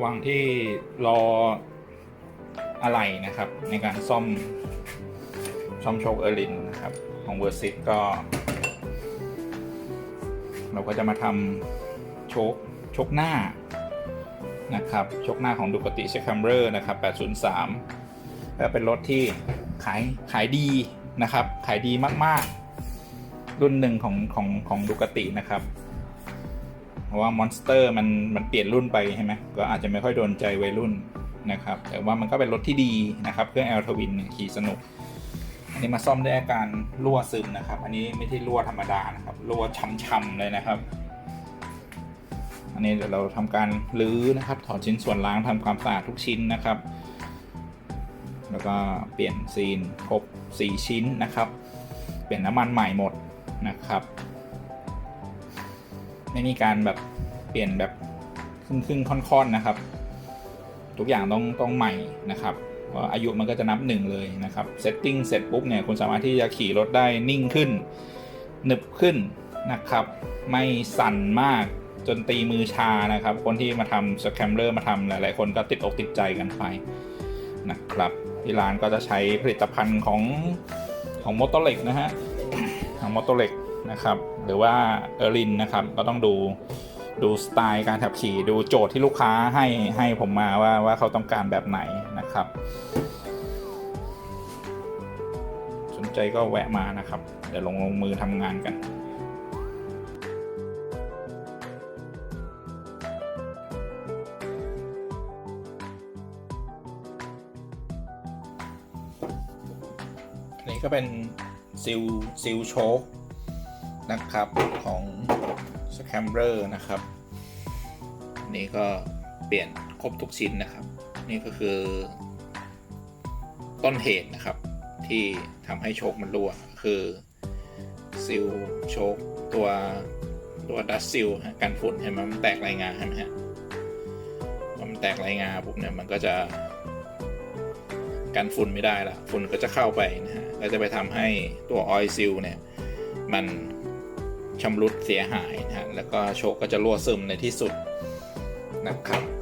ระหว่างที่รออะไรนะครับ ในการซ่อมซ่อมโชคเออร์ลินนะครับ ของเวอร์ซิตก็ เราก็จะมาทำโชคโชคหน้านะครับโชคหน้าของดูกติเชคคัมเบอร์นะครับ 803ก็เป็นรถที่ขายขายดีนะครับ ขายดีมาก ๆ รุ่นหนึ่งของของของดูกตินะครับ เพราะว่ามอนสเตอร์มันมันเปลี่ยนรุ่นไปใช่ไหมก็อาจจะไม่ค่อยโดนใจวัยรุ่นนะครับ แต่ว่ามันก็เป็นรถที่ดีนะครับ เครื่อง L ทวินขี่สนุก อันนี้มาซ่อมด้วยอาการรั่วซึมนะครับ อันนี้ไม่ใช่รั่วธรรมดานะครับรั่วช้ำๆเลยนะครับ อันนี้เดี๋ยวเราทำการรื้อนะครับ ถอดชิ้นส่วนล้างทำความสะอาดทุกชิ้นนะครับ แล้วก็เปลี่ยนซีนครบ 4 ชิ้นนะครับ เปลี่ยนน้ำมันใหม่หมดนะครับ ไม่มีการแบบเปลี่ยนแบบครึ่งครึ่งๆค่อนๆนะครับ ทุกอย่างต้องต้องใหม่นะครับเพราอายุมันก็จะนับหนึ่งเลยนะครับเซตติ้งเสร็จปุ๊บเนี่ยคุณสามารถที่จะขี่รถได้นิ่งขึ้นหนึบขึ้นนะครับ ไม่สั่นมากจนตีมือชานะครับ คนที่มาทำสแคมเลอร์มาทำหลายๆ คนก็ติดอกติดใจกันไปนะครับที่ร้านก็จะใช้ผลิตภัณฑ์ของของมอเตอร์เล็กนะฮะของมอเตอร์เล็ก นะครับ หรือว่าเออรินนะครับ ก็ต้องดูดูสไตล์การขับขี่ ดูโจทย์ที่ลูกค้าให้ให้ผมมาว่าว่าเขาต้องการแบบไหนนะครับ สนใจก็แวะมานะครับ เดี๋ยวลงลงมือทำงานกันนนี้ก็เป็นซิลซิลโชค นะครับของ s c a m b r e r นะครับนนี้ก็เปลี่ยนครบทุกชิ้นนะครับ นี่ก็คือ ต้นเหตุนะครับ ที่ทำให้โชคมันรั่วคือซิลโชคตัวตัวดัสซิลกันฝุ่นเห็นไหมมันแตกรายงานใช่ไหมฮะพอมันแตกรายงานปุ๊บเนี่ยมันก็จะกันฝุ่นไม่ได้ละฝุ่นก็จะเข้าไปนะฮะก็จะไปทำให้ตัวออยซิลเนี่ย มัน ชำรุดเสียหายนะฮะแล้วก็โชคก็จะรั่วซึมในที่สุดนะครับ